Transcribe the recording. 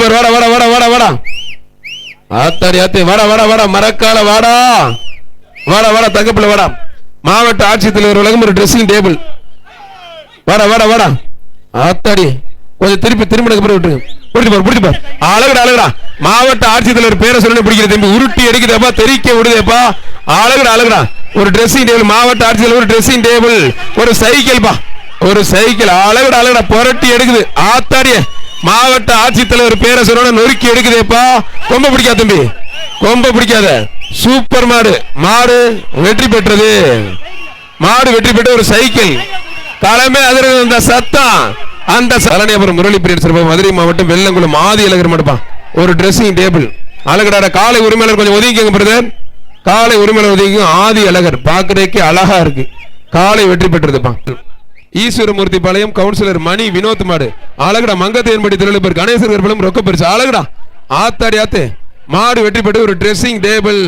பிடிச்சு பாரு வாடா வாடா வாடா வாடா வாடா. ஆத்தாடி ஆத்தே வாடா வாடா வாடா மரக்கால வாடா. வாடா வாடா தங்கப்பில் வாடா. மாவட்ட ஆட்சித்தலைவர் உலகம் ஒரு ட்ரெஸ்ஸிங் டேபிள் வாடா வாடா வாடா. ஆத்தாடி கொஞ்சம் திருப்பி திருமணக்கு பிறகு விட்டுருங்க. பிடிச்சு பாரு பிடிச்சு பாரு. அழகுடா அழகுடா. மாவட்ட ஆட்சித்தலைவர் பேரை சொல்லி பிடிக்கிற தம்பி. உருட்டி எடுக்குதப்பா தெரிக்க விடுதேப்பா. அழகுடா அழகுடா. ஒரு ட்ரெஸ்ஸிங் டேபிள் மாவட்ட ஆட்சித்தலைவர் ஒரு ட்ரெஸ்ஸிங் டேபிள் ஒரு சைக்கிள் பா ஒரு சைக்கிள் அழகுடா அழகுடா. புரட்டி எடுக்குது. ஆத்தாடியே மாவட்ட ஆட்சித்தலைவர் பேரை சொல்லணும் நொறுக்கி எடுக்குதேப்பா. கொம்ப பிடிக்காத தம்பி. கொம்ப பிடிக்காத. சூப்பர் மாடு. மாடு வெற்றி பெற்றது. மாடு வெற்றி பெற்ற ஒரு சைக்கிள். தலைமை அதில் அந்த சத்தம். அந்த சலனியபுரம் முரளி பிரியன் மதுரை மாவட்டம் வெள்ளங்குளம் ஆதி அழகர் மடுப்பான். ஒரு ட்ரெஸ்ஸிங் டேபிள் அழகடாட காலை உரிமையாளர் கொஞ்சம் ஒதுங்கிக்கங்க பிரதர் காலை உரிமையாளர் ஒதுங்கிக்கும் ஆதி அழகர். பார்க்கறதுக்கே அழகா இருக்கு. காலை வெற்றி பெற்றதுப்பா ஈஸ்வரமூர்த்தி பாளையம் கவுன்சிலர் மணி வினோத் மாடு. அழகுடா மங்கத்தேன்படி தொழிலப்பர் கணேசர் கற்பலம் ரொக்க பரிசு. அழகுடா ஆத்தாடி ஆத்தே. மாடு வெற்றி பெற்று ஒரு ட்ரெஸ்ஸிங் டேபிள்